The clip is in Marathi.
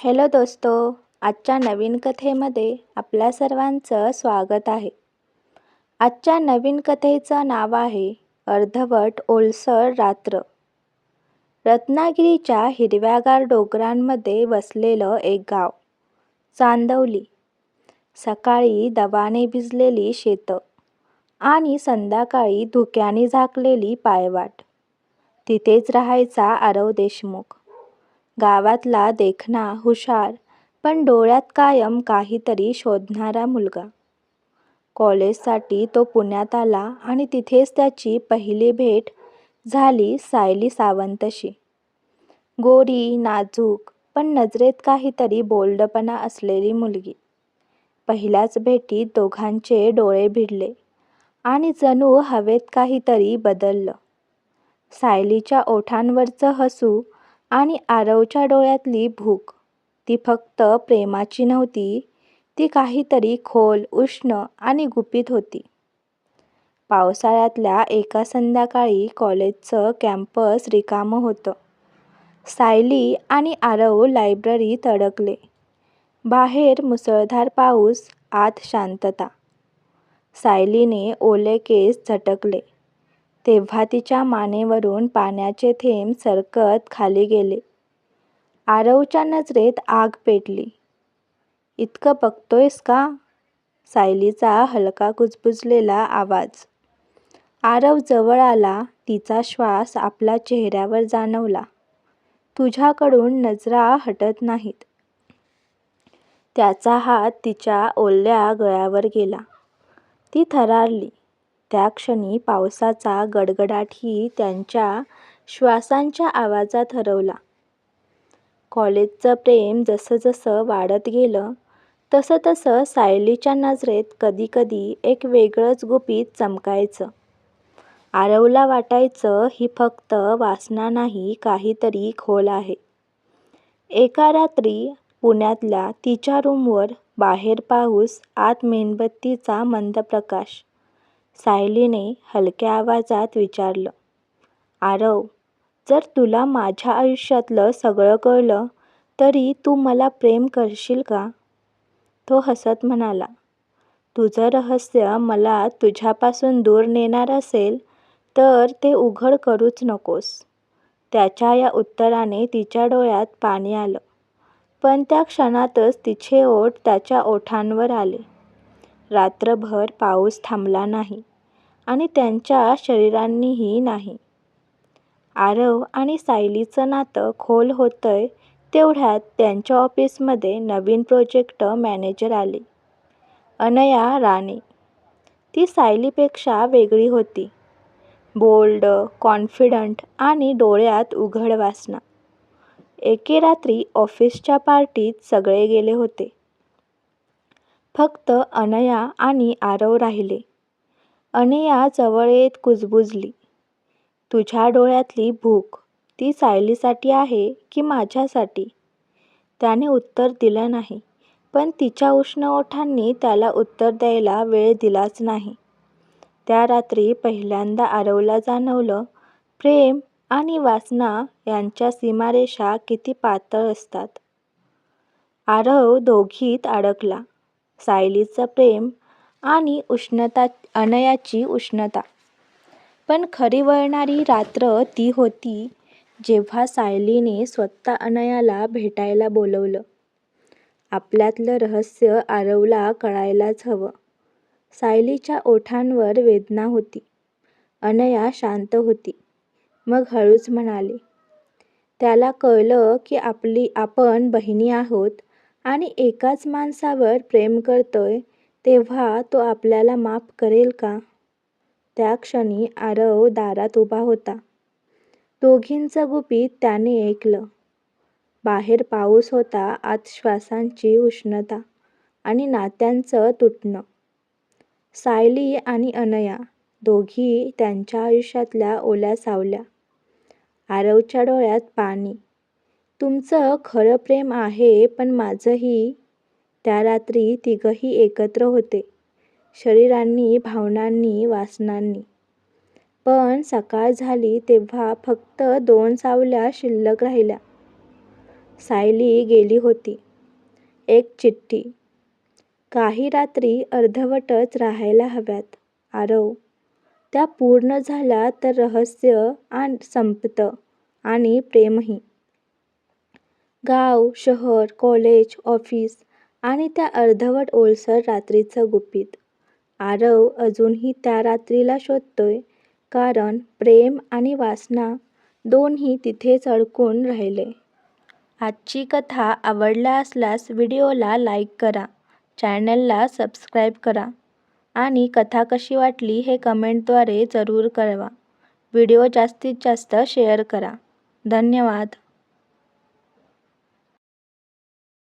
हॅलो दोस्तो आजच्या नवीन कथेमध्ये आपल्या सर्वांचं स्वागत आहे. आजच्या नवीन कथेचं नाव आहे अर्धवट ओलसर रात्र. रत्नागिरीच्या हिरव्यागार डोंगरांमध्ये वसलेलं एक गाव चांदवली सकाळी दवाने भिजलेली शेतं आणि संध्याकाळी धुक्याने झाकलेली पायवाट. तिथेच राहायचा आरव देशमुख. गावातला देखणा हुशार पण डोळ्यात कायम काहीतरी शोधणारा मुलगा. कॉलेजसाठी तो पुण्यात आला आणि तिथेच त्याची पहिली भेट झाली सायली सावंतशी. गोरी नाजूक पण नजरेत काहीतरी बोल्डपणा असलेली मुलगी. पहिल्याच भेटीत दोघांचे डोळे भिडले आणि जणू हवेत काहीतरी बदललं. सायलीच्या ओठांवरचं हसू आणि आरवच्या डोळ्यातली भूक. ती फक्त प्रेमाची नव्हती. ती काहीतरी खोल उष्ण आणि गुपित होती. पावसाळ्यातल्या एका संध्याकाळी कॉलेजचं कॅम्पस रिकामं होतं. सायली आणि आरव लायब्ररीत अडकले. बाहेर मुसळधार पाऊस आत शांतता. सायलीने ओले केस झटकले. तेव्हा तिच्या मानेवरून पाण्याचे थेंब सरकत खाली गेले. आरवच्या नजरेत आग पेटली. इतकं बघतोयस का? सायलीचा हलका कुजबुजलेला आवाज. आरव जवळ आला तिचा श्वास आपल्या चेहऱ्यावर जाणवला. तुझ्याकडून नजरा हटत नाहीत. त्याचा हात तिच्या ओल्या गळ्यावर गेला. ती थरारली. त्या क्षणी पावसाचा गडगडाटही त्यांच्या श्वासांच्या आवाजात हरवला. कॉलेजचं प्रेम जसंजसं वाढत गेलं तसं तसं सायलीच्या नजरेत कधीकधी एक वेगळंच गुपित चमकायचं. आरवला वाटायचं ही फक्त वासना नाही काहीतरी खोल आहे. एका रात्री पुण्यातल्या तिच्या रूमवर बाहेर पाऊस आत मेणबत्तीचा मंद प्रकाश सायलीने हलक्या आवाजात विचारलं आरव जर तुला माझ्या आयुष्यातलं सगळं कळलं तरी तू मला प्रेम करशील का? तो हसत म्हणाला तुझं रहस्य मला तुझ्यापासून दूर नेणार असेल तर ते उघड करूच नकोस. त्याच्या या उत्तराने तिच्या डोळ्यात पाणी आलं पण त्या क्षणातच तिचे ओठ त्याच्या ओठांवर आले. रात्रभर पाऊस थांबला नाही आणि त्यांच्या शरीरांनीही नाही. आरव आणि सायलीचं नातं खोल होतंय तेवढ्यात त्यांच्या ऑफिसमध्ये नवीन प्रोजेक्ट मॅनेजर आले. अनया राणे. ती सायलीपेक्षा वेगळी होती. बोल्ड कॉन्फिडंट आणि डोळ्यात उघड वासना. एके रात्री ऑफिसच्या पार्टीत सगळे गेले होते. फक्त अनया आणि आरव राहिले. अनया जवळ येत कुजबुजली. तुझ्या डोळ्यातली भूक ती सायलीसाठी आहे की माझ्यासाठी? त्याने उत्तर दिलं नाही पण तिच्या उष्ण ओठांनी त्याला उत्तर द्यायला वेळ दिलाच नाही. त्या रात्री पहिल्यांदा आरवला जाणवलं प्रेम आणि वासना यांच्या सीमारेषा किती पातळ असतात. आरव दोघीत अडकला. सायलीचं प्रेम आणि उष्णता अनयाची उष्णता. पण खरी वळणारी रात्र ती होती जेव्हा सायलीने स्वतः अनयाला भेटायला बोलवलं. आपल्यातलं रहस्य आरवला कळायलाच हवं. सायलीच्या ओठांवर वेदना होती. अनया शांत होती. मग हळूच म्हणाले त्याला कळलं की आपली आपण बहिणी आहोत आणि एकाच माणसावर प्रेम करतोय तेव्हा तो आपल्याला माफ करेल का? त्या क्षणी आरव दारात उभा होता. दोघींचं गुपित त्याने ऐकलं. बाहेर पाऊस होता आत श्वासांची उष्णता आणि नात्यांचं तुटणं. सायली आणि अनया दोघी त्यांच्या आयुष्यातल्या ओल्या सावल्या. आरवच्या डोळ्यात पाणी. तुमचं खरं प्रेम आहे पण माझंही त्या रात्री तिघंही एकत्र होते शरीरांनी भावनांनी वासनांनी पण सकाळ झाली तेव्हा फक्त दोन सावल्या शिल्लक राहिल्या सायली गेली होती. एक चिठ्ठी. काही रात्री अर्धवटच राहायला हव्यात, आरव. त्या पूर्ण झाल्या तर रहस्य आणि संपतं आणि प्रेमही. गाव, शहर, कॉलेज, ऑफिस आणि त्या अर्धवट ओलसर रात्रीचं गुपित. आरव अजूनही त्या रात्रीला शोधतोय कारण प्रेम आणि वासना दोन्ही तिथेच अडकून राहिले. आजची कथा आवडला असल्यास व्हिडिओला लाईक करा, चॅनलला सबस्क्राईब करा आणि कथा कशी वाटली हे कमेंटद्वारे जरूर कळवा. व्हिडिओ जास्तीत जास्त शेअर करा. धन्यवाद.